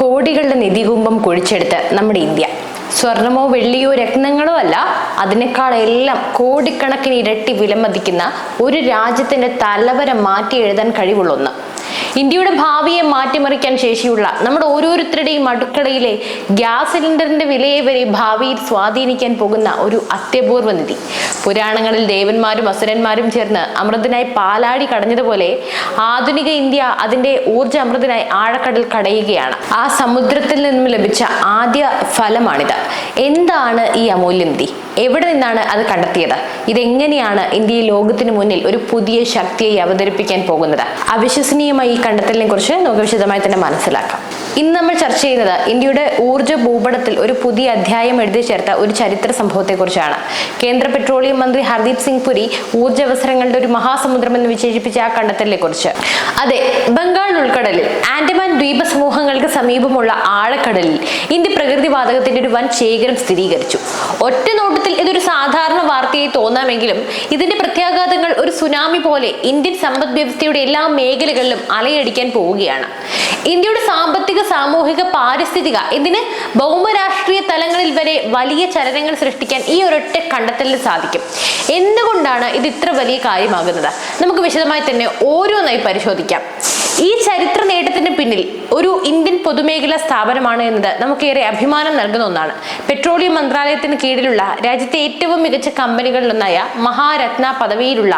കോടികളുടെ നിധികുംഭം കുഴിച്ചെടുത്ത് നമ്മുടെ ഇന്ത്യ. സ്വർണമോ വെള്ളിയോ രത്നങ്ങളോ അല്ല അതിനേക്കാളെല്ലാം കോടിക്കണക്കിന് ഇരട്ടി വിലമതിക്കുന്ന ഒരു രാജ്യത്തിന്റെ തലവരെ മാറ്റി എഴുതാൻ കഴിവുള്ള ഒന്ന്. ഇന്ത്യയുടെ ഭാവിയെ മാറ്റിമറിക്കാൻ ശേഷിയുള്ള നമ്മുടെ ഓരോരുത്തരുടെയും അടുക്കളയിലെ ഗ്യാസ് സിലിണ്ടറിന്റെ വിലയെ വരെ ഭാവിയിൽ സ്വാധീനിക്കാൻ പോകുന്ന ഒരു അത്യപൂർവ നിധി. പുരാണങ്ങളിൽ ദേവന്മാരും അസുരന്മാരും ചേർന്ന് അമൃതനായി പാലാടി കടഞ്ഞതുപോലെ ആധുനിക ഇന്ത്യ അതിന്റെ ഊർജ അമൃതനായി ആഴക്കടൽ കടയുകയാണ്. ആ സമുദ്രത്തിൽ നിന്നും ലഭിച്ച ആദ്യ ഫലമാണിത്. എന്താണ് ഈ അമൂല്യ നിധി? എവിടെ നിന്നാണ് അത് കണ്ടെത്തിയത്? ഇതെങ്ങനെയാണ് ഇന്ത്യയെ ലോകത്തിന് മുന്നിൽ ഒരു പുതിയ ശക്തിയെ അവതരിപ്പിക്കാൻ പോകുന്നത്? അവിശ്വസനീയമായി കണ്ടെത്തലിനെ കുറിച്ച് നമുക്ക് വിശദമായി തന്നെ മനസ്സിലാക്കാം. ഇന്ന് നമ്മൾ ചർച്ച ചെയ്യുന്നത് ഇന്ത്യയുടെ ഊർജ ഭൂപടത്തിൽ ഒരു പുതിയ അധ്യായം എഴുതി ചേർത്ത ഒരു ചരിത്ര സംഭവത്തെക്കുറിച്ചാണ്. കേന്ദ്ര പെട്രോളിയം മന്ത്രി ഹർദീപ് സിംഗ് പുരി ഊർജ അവസരങ്ങളുടെ ഒരു മഹാസമുദ്രം എന്ന് വിശേഷിപ്പിച്ച ആ കണ്ടെത്തലിനെ കുറിച്ച് അതെ ബംഗാൾ ഉൾക്കടലിൽ ആൻഡമാൻ ദ്വീപ സമൂഹങ്ങൾക്ക് സമീപമുള്ള ആഴക്കടലിൽ ഇന്ത്യ പ്രകൃതിവാതകത്തിന്റെ ഒരു വൻ ശേഖരം സ്ഥിരീകരിച്ചു. ഒറ്റ നോട്ടത്തിൽ ഇതൊരു സാധാരണ വാർത്തയായി തോന്നാമെങ്കിലും ഇതിന്റെ പ്രത്യാഘാതങ്ങൾ ഒരു സുനാമി പോലെ ഇന്ത്യൻ സമ്പദ് വ്യവസ്ഥയുടെ എല്ലാ മേഖലകളിലും അലയടിക്കാൻ പോവുകയാണ്. ഇന്ത്യയുടെ സാമ്പത്തിക സാമൂഹിക പാരിസ്ഥിതിക ഇതിന് ഭൗമരാഷ്ട്രീയ തലങ്ങളിൽ വരെ വലിയ ചലനങ്ങൾ സൃഷ്ടിക്കാൻ ഈ ഒരൊറ്റ കണ്ടെത്തലിന് സാധിക്കും. എന്തുകൊണ്ടാണ് ഇത് ഇത്ര വലിയ കാര്യമാകുന്നത്? നമുക്ക് വിശദമായി തന്നെ ഓരോന്നായി പരിശോധിക്കാം. ഈ ചരിത്ര നേട്ടത്തിന് പിന്നിൽ ഒരു ഇന്ത്യൻ പൊതുമേഖലാ സ്ഥാപനമാണ് എന്നത് നമുക്കേറെ അഭിമാനം നൽകുന്ന ഒന്നാണ്. പെട്രോളിയം മന്ത്രാലയത്തിന് കീഴിലുള്ള രാജ്യത്തെ ഏറ്റവും മികച്ച കമ്പനികളിലൊന്നായ മഹാരത്ന പദവിയിലുള്ള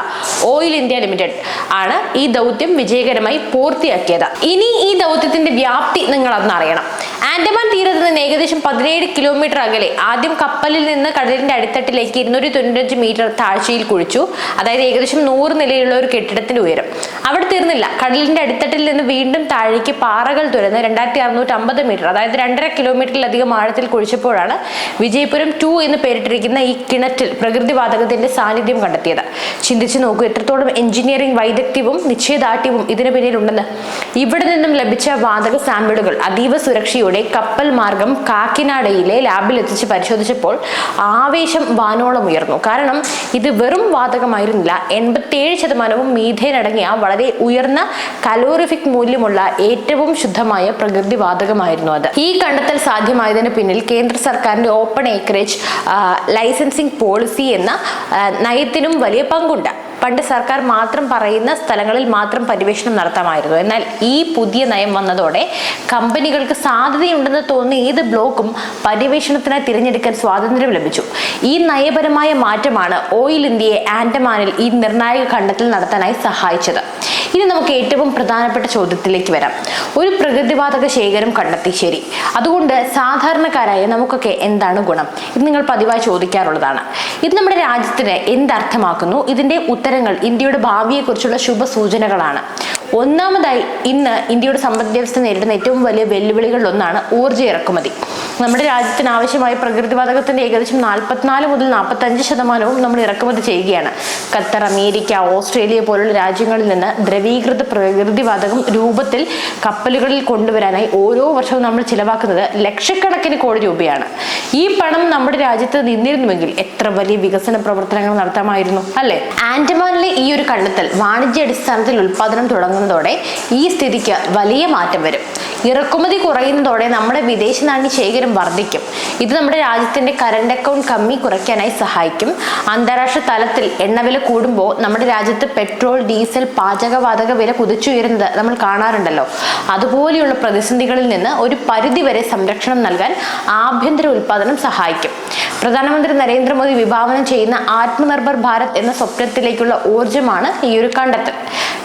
ഓയിൽ ഇന്ത്യ ലിമിറ്റഡ് ആണ് ഈ ദൗത്യം വിജയകരമായി പൂർത്തിയാക്കിയത്. ഇനി ഈ ദൗത്യത്തിന്റെ വ്യാപ്തി നിങ്ങൾ അന്നറിയണം ആൻഡമാൻ തീരത്ത് നിന്ന് ഏകദേശം പതിനേഴ് കിലോമീറ്റർ അകലെ ആദ്യം കപ്പലിൽ നിന്ന് കടലിന്റെ അടിത്തട്ടിലേക്ക് ഇരുന്നൂറ്റി തൊണ്ണൂറ്റഞ്ച് മീറ്റർ താഴ്ചയിൽ കുഴിച്ചു. അതായത് ഏകദേശം നൂറ് നിലയുള്ള ഒരു കെട്ടിടത്തിന്റെ ഉയരം. അവിടെ തീർന്നില്ല. കടലിന്റെ അടിത്തട്ടിൽ നിന്ന് വീണ്ടും താഴേക്ക് പാറകൾ തുരന്ന് രണ്ടായിരത്തി അറുന്നൂറ്റി അമ്പത് മീറ്റർ അതായത് രണ്ടര കിലോമീറ്ററിലധികം ആഴത്തിൽ കുഴിച്ചപ്പോഴാണ് വിജയപുരം ടു എന്ന് പേരിട്ടിരിക്കുന്ന ഈ കിണറ്റിൽ പ്രകൃതിവാതകത്തിന്റെ സാന്നിധ്യം കണ്ടെത്തിയത്. ചിന്തിച്ചു നോക്കൂ എത്രത്തോളം എഞ്ചിനീയറിംഗ് വൈദഗ്ധ്യവും നിശ്ചയദാർഢ്യവും ഇതിനു പിന്നിലുണ്ടെന്ന്. ഇവിടെ നിന്നും ലഭിച്ച വാതക സാമ്പിളുകൾ അതീവ സുരക്ഷയോടെ കപ്പൽ മാർഗം കാക്കിനാടയിലെ ലാബിൽ എത്തിച്ച് പരിശോധിച്ചപ്പോൾ ആവേശം വാനോളം ഉയർന്നു. കാരണം ഇത് വെറും വാതകമായിരുന്നില്ല. എൺപത്തിയേഴ് ശതമാനവും മീഥേൻ അടങ്ങിയ വളരെ ഉയർന്ന കലോറിഫിക് മൂല്യമുള്ള ഏറ്റവും ശുദ്ധമായ പ്രകൃതി വാതകമായിരുന്നു അത്. ഈ കണ്ടെത്തൽ സാധ്യമായതിന് പിന്നിൽ കേന്ദ്ര സർക്കാരിന്റെ ഓപ്പൺ ഏക്കറേജ് ലൈസൻസിംഗ് പോളിസി എന്ന നയത്തിനും വലിയ പങ്കുണ്ട്. പണ്ട് സർക്കാർ മാത്രം പറയുന്ന സ്ഥലങ്ങളിൽ മാത്രം പര്യവേഷണം നടത്താമായിരുന്നു. എന്നാൽ ഈ പുതിയ നയം വന്നതോടെ കമ്പനികൾക്ക് സാധ്യതയുണ്ടെന്ന് തോന്നിയ ഏത് ബ്ലോക്കും പര്യവേഷണത്തിനായി തിരഞ്ഞെടുക്കാൻ സ്വാതന്ത്ര്യം ലഭിച്ചു. ഈ നയപരമായ മാറ്റമാണ് ഓയിൽ ഇന്ത്യയെ ആൻഡമാനിൽ ഈ നിർണായക കണ്ടെത്തൽ നടത്താനായി സഹായിച്ചത്. ഇനി നമുക്ക് ഏറ്റവും പ്രധാനപ്പെട്ട ചോദ്യത്തിലേക്ക് വരാം. ഒരു പ്രകൃതിവാതക ശേഖരം കണ്ടെത്തി. ശരി. അതുകൊണ്ട് സാധാരണക്കാരായ നമുക്കൊക്കെ എന്താണ് ഗുണം? ഇത് നിങ്ങൾ പതിവായി ചോദിക്കാറുള്ളതാണ്. ഇത് നമ്മുടെ രാജ്യത്തിന് എന്തർത്ഥമാക്കുന്നു? ഇതിന്റെ ഉത്തരങ്ങൾ ഇന്ത്യയുടെ ഭാവിയെക്കുറിച്ചുള്ള ശുഭസൂചനകളാണ്. ഒന്നാമതായി ഇന്ന് ഇന്ത്യയുടെ സമ്പദ് വ്യവസ്ഥ നേരിടുന്ന ഏറ്റവും വലിയ വെല്ലുവിളികളിൽ ഒന്നാണ് ഊർജ ഇറക്കുമതി. നമ്മുടെ രാജ്യത്തിന് ആവശ്യമായ പ്രകൃതിവാതകത്തിന്റെ ഏകദേശം നാൽപ്പത്തിനാല് മുതൽ നാൽപ്പത്തഞ്ച് ശതമാനവും നമ്മൾ ഇറക്കുമതി ചെയ്യുകയാണ്. ഖത്തർ അമേരിക്ക ഓസ്ട്രേലിയ പോലുള്ള രാജ്യങ്ങളിൽ നിന്ന് ദ്രവീകൃത പ്രകൃതിവാതകം രൂപത്തിൽ കപ്പലുകളിൽ കൊണ്ടുവരാനായി ഓരോ വർഷവും നമ്മൾ ചിലവാക്കുന്നത് ലക്ഷക്കണക്കിന് കോടി രൂപയാണ്. ഈ പണം നമ്മുടെ രാജ്യത്ത് നിന്നിരുന്നുവെങ്കിൽ എത്ര വലിയ വികസന പ്രവർത്തനങ്ങൾ നടത്താമായിരുന്നു അല്ലെ? ആൻഡമാനിലെ ഈ ഒരു കണ്ടെത്തൽ വാണിജ്യ അടിസ്ഥാനത്തിൽ ഉൽപാദനം തുടങ്ങുന്നതോടെ ഈ സ്ഥിതിക്ക് വലിയ മാറ്റം വരും. ഇറക്കുമതി കുറയുന്നതോടെ നമ്മുടെ വിദേശ നാണ്യ ശേഖരം വർദ്ധിക്കും. ഇത് നമ്മുടെ രാജ്യത്തിന്റെ കറണ്ട് അക്കൗണ്ട് കമ്മി കുറയ്ക്കാനായി സഹായിക്കും. അന്താരാഷ്ട്ര തലത്തിൽ എണ്ണവില കൂടുമ്പോൾ നമ്മുടെ രാജ്യത്ത് പെട്രോൾ ഡീസൽ പാചകവാതക വില കുതിച്ചുയരുന്നത് നമ്മൾ കാണാറുണ്ടല്ലോ. അതുപോലെയുള്ള പ്രതിസന്ധികളിൽ നിന്ന് ഒരു പരിധിവരെ സംരക്ഷണം നൽകാൻ ആഭ്യന്തര ഉൽപാദനം സഹായിക്കും. പ്രധാനമന്ത്രി നരേന്ദ്രമോദി വിഭാവനം ചെയ്യുന്ന ആത്മനിർഭർ ഭാരത് എന്ന സ്വപ്നത്തിലേക്കുള്ള ഊർജമാണ് ഈ ഒരു കണ്ടെത്തൽ.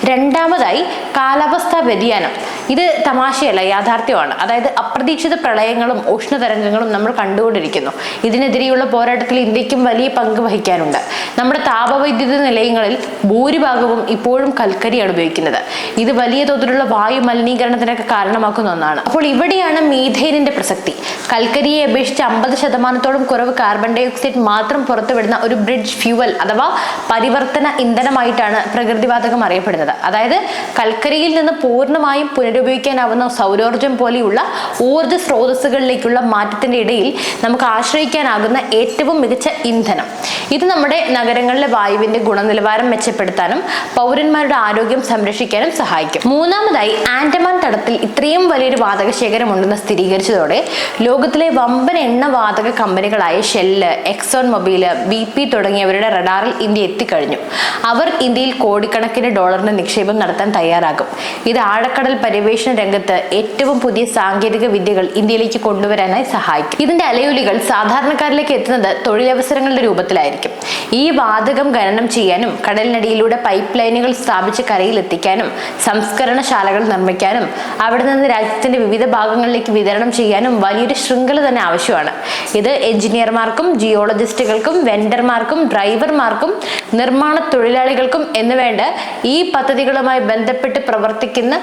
രണ്ടാമതായി കാലാവസ്ഥാ വ്യതിയാനം. ഇത് തമാശയല്ല യാഥാർത്ഥ്യമാണ്. അതായത് അപ്രതീക്ഷിത പ്രളയങ്ങളും ഉഷ്ണതരംഗങ്ങളും നമ്മൾ കണ്ടുകൊണ്ടിരിക്കുന്നു. ഇതിനെതിരെയുള്ള പോരാട്ടത്തിൽ ഇന്ത്യക്കും വലിയ പങ്ക് വഹിക്കാനുണ്ട്. നമ്മുടെ താപവൈദ്യുത നിലയങ്ങളിൽ ഭൂരിഭാഗവും ഇപ്പോഴും കൽക്കരിയാണ് ഉപയോഗിക്കുന്നത്. ഇത് വലിയ തോതിലുള്ള വായു മലിനീകരണത്തിനൊക്കെ കാരണമാക്കുന്ന ഒന്നാണ്. അപ്പോൾ ഇവിടെയാണ് മീഥേനിന്റെ പ്രസക്തി. കൽക്കരിയെ അപേക്ഷിച്ച് അമ്പത് ശതമാനത്തോളം കുറവ് കാർബൺ ഡൈ ഓക്സൈഡ് മാത്രം പുറത്തുവിടുന്ന ഒരു ബ്രിഡ്ജ് ഫ്യൂവൽ അഥവാ പരിവർത്തന ഇന്ധനമായിട്ടാണ് പ്രകൃതിവാതകം അറിയപ്പെടുന്നത്. അതായത് കൽക്കരിയിൽ നിന്ന് പൂർണമായും പുനരുപയോഗിക്കാനാവുന്ന സൗര സൗരോർജം പോലെയുള്ള ഊർജ സ്രോതസ്സുകളിലേക്കുള്ള മാറ്റത്തിന്റെ ഇടയിൽ നമുക്ക് ആശ്രയിക്കാനാകുന്ന ഏറ്റവും മികച്ച ഇന്ധനം. ഇത് നമ്മുടെ നഗരങ്ങളിലെ വായുവിന്റെ ഗുണനിലവാരം മെച്ചപ്പെടുത്താനും പൗരന്മാരുടെ ആരോഗ്യം സംരക്ഷിക്കാനും സഹായിക്കും. മൂന്നാമതായി ആൻഡമാൻ തടത്തിൽ ഇത്രയും വലിയൊരു വാതക ശേഖരം ഉണ്ടെന്ന് സ്ഥിരീകരിച്ചതോടെ ലോകത്തിലെ വമ്പൻ എണ്ണ വാതക കമ്പനികളായ Shell Exxon Mobil B P തുടങ്ങിയവരുടെ റഡാറിൽ ഇന്ത്യ എത്തിക്കഴിഞ്ഞു. അവർ ഇന്ത്യയിൽ കോടിക്കണക്കിന് ഡോളറിന് നിക്ഷേപം നടത്താൻ തയ്യാറാകും. ഇത് ആഴക്കടൽ പര്യവേഷണ രംഗത്ത് ഏറ്റവും പുതിയ സാങ്കേതിക വിദ്യകൾ ഇന്ത്യയിലേക്ക് കൊണ്ടുവരാനായി സഹായിക്കും. ഇതിന്റെ അലയൊലികൾ സാധാരണക്കാരിലേക്ക് എത്തുന്നത് തൊഴിലവസരങ്ങളുടെ രൂപത്തിലായിരിക്കും. ഈ വാതകം ഖനനം ചെയ്യാനും കടലിനടിയിലൂടെ പൈപ്പ് ലൈനുകൾ സ്ഥാപിച്ച് കരയിൽ എത്തിക്കാനും സംസ്കരണശാലകൾ നിർമ്മിക്കാനും അവിടെ നിന്ന് രാജ്യത്തിന്റെ വിവിധ ഭാഗങ്ങളിലേക്ക് വിതരണം ചെയ്യാനും വലിയൊരു ശൃംഖല തന്നെ ആവശ്യമാണ്. ഇത് എഞ്ചിനീയർമാർക്കും ജിയോളജിസ്റ്റുകൾക്കും വെണ്ടർമാർക്കും ഡ്രൈവർമാർക്കും നിർമ്മാണ തൊഴിലാളികൾക്കും എന്നുവേണ്ട ഈ പദ്ധതികളുമായി ബന്ധപ്പെട്ട് പ്രവർത്തിക്കുന്ന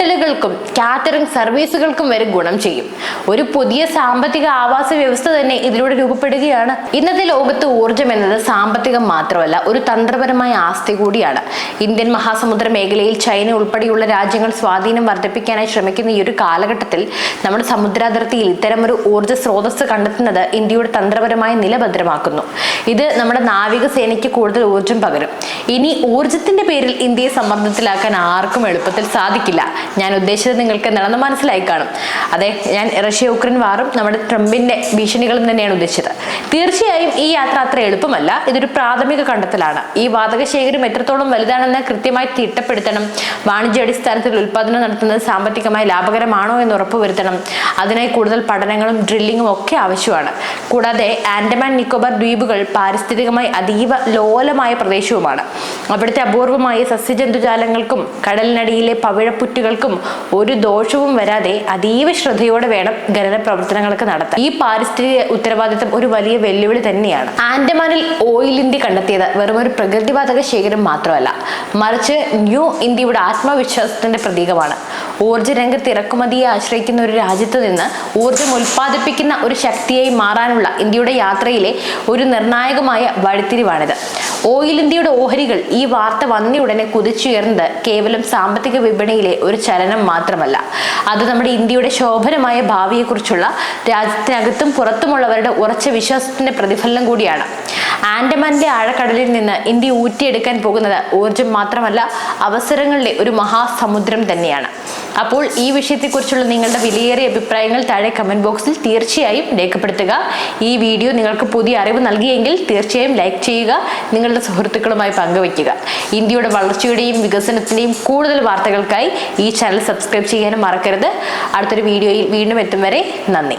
ഹോട്ടലുകൾക്കും കാറ്ററിംഗ് സർവീസുകൾക്കും വരെ ഗുണം ചെയ്യും. ഒരു പുതിയ സാമ്പത്തിക ആവാസ വ്യവസ്ഥ തന്നെ ഇതിലൂടെ രൂപപ്പെടുകയാണ്. ഇന്നത്തെ ലോകത്ത് ഊർജം എന്നത് സാമ്പത്തികം മാത്രമല്ല ഒരു തന്ത്രപരമായ ആസ്തി കൂടിയാണ്. ഇന്ത്യൻ മഹാസമുദ്ര മേഖലയിൽ ചൈന ഉൾപ്പെടെയുള്ള രാജ്യങ്ങൾ സ്വാധീനം വർദ്ധിപ്പിക്കാനായി ശ്രമിക്കുന്ന ഈ ഒരു കാലഘട്ടത്തിൽ നമ്മുടെ സമുദ്രാതിർത്തിയിൽ ഒരു ഊർജ സ്രോതസ് കണ്ടെത്തുന്നത് ഇന്ത്യയുടെ തന്ത്രപരമായ നില ഭദ്രമാക്കുന്നു ഇത് നമ്മുടെ നാവികസേനയ്ക്ക് കൂടുതൽ ഊർജം പകരും. ഇനി ഊർജത്തിന്റെ പേരിൽ ഇന്ത്യയെ സമ്മർദ്ദത്തിലാക്കാൻ ആർക്കും എളുപ്പത്തിൽ സാധിക്കില്ല. ഞാൻ ഉദ്ദേശിച്ചത് നിങ്ങൾക്ക് എന്താണെന്ന് മനസ്സിലായി കാണും. അതെ ഞാൻ റഷ്യ യുക്രൈൻ വാറും നമ്മുടെ ട്രംപിന്റെ ഭീഷണികളും തന്നെയാണ് ഉദ്ദേശിച്ചത്. തീർച്ചയായും ഈ യാത്ര അത്ര എളുപ്പമല്ല. ഇതൊരു പ്രാഥമിക കണ്ടെത്തലാണ്. ഈ വാതക ശേഖരം എത്രത്തോളം വലുതാണെന്ന് കൃത്യമായി തിട്ടപ്പെടുത്തണം. വാണിജ്യ അടിസ്ഥാനത്തിൽ ഉൽപ്പാദനം നടത്തുന്നത് സാമ്പത്തികമായി ലാഭകരമാണോ എന്ന് ഉറപ്പുവരുത്തണം. അതിനായി കൂടുതൽ പഠനങ്ങളും ഡ്രില്ലിങ്ങും ഒക്കെ ആവശ്യമാണ്. കൂടാതെ ആൻഡമാൻ നിക്കോബാർ ദ്വീപുകൾ പാരിസ്ഥിതികമായി അതീവ ലോലമായ പ്രദേശവുമാണ്. അവിടുത്തെ അപൂർവമായ സസ്യജന്തുജാലങ്ങൾക്കും കടലിനടിയിലെ പവിഴപ്പുറ്റുകൾക്കും ഒരു ദോഷവും വരാതെ അതീവ ശ്രദ്ധയോടെ വേണം ഖനന പ്രവർത്തനങ്ങൾക്ക് നടത്താൻ. ഈ പാരിസ്ഥിതിക ഉത്തരവാദിത്തം ഒരു വലിയ വെല്ലുവിളി തന്നെയാണ്. ആൻഡമാനിൽ ഓയിൽ ഇന്ത്യ കണ്ടെത്തിയത് വെറും ഒരു പ്രകൃതിവാതക ശേഖരം മാത്രമല്ല മറിച്ച് ന്യൂ ഇന്ത്യയുടെ ആത്മവിശ്വാസത്തിന്റെ പ്രതീകമാണ്. ഊർജ രംഗത്ത് ഇറക്കുമതിയെ ആശ്രയിക്കുന്ന ഒരു രാജ്യത്ത് നിന്ന് ഊർജം ഉൽപ്പാദിപ്പിക്കുന്ന ഒരു ശക്തിയായി മാറാനുള്ള ഇന്ത്യയുടെ യാത്രയിലെ ഒരു നിർണായകമായ വഴിത്തിരിവാണിത്. ഓയിൽ ഇന്ത്യയുടെ ഓഹരികൾ ഈ വാർത്ത വന്നയുടനെ കുതിച്ചുയർന്നത് കേവലം സാമ്പത്തിക വിപണിയിലെ ഒരു ചലനം മാത്രമല്ല. അത് നമ്മുടെ ഇന്ത്യയുടെ ശോഭനമായ ഭാവിയെക്കുറിച്ചുള്ള രാജ്യത്തിനകത്തും പുറത്തുമുള്ളവരുടെ ഉറച്ച വിശ്വാസത്തിന്റെ പ്രതിഫലനം കൂടിയാണ്. ആൻഡമാനിലെ ആഴക്കടലിൽ നിന്ന് ഇന്ത്യ ഊറ്റിയെടുക്കാൻ പോകുന്നത് ഊർജം മാത്രമല്ല അവസരങ്ങളുടെ ഒരു മഹാസമുദ്രം തന്നെയാണ്. അപ്പോൾ ഈ വിഷയത്തെക്കുറിച്ചുള്ള നിങ്ങളുടെ വിലയേറിയ അഭിപ്രായങ്ങൾ താഴെ കമന്റ് ബോക്സിൽ തീർച്ചയായും രേഖപ്പെടുത്തുക. ഈ വീഡിയോ നിങ്ങൾക്ക് പുതിയ അറിവ് നൽകിയെങ്കിൽ തീർച്ചയായും ലൈക്ക് ചെയ്യുക നിങ്ങളുടെ സുഹൃത്തുക്കളുമായി പങ്കുവയ്ക്കുക. ഇന്ത്യയുടെ വളർച്ചയുടെയും വികസനത്തിന്റെയും കൂടുതൽ വാർത്തകൾക്കായി ഈ ചാനൽ സബ്സ്ക്രൈബ് ചെയ്യാനും മറക്കരുത്. അടുത്തൊരു വീഡിയോയിൽ വീണ്ടും എത്തും വരെ നന്ദി.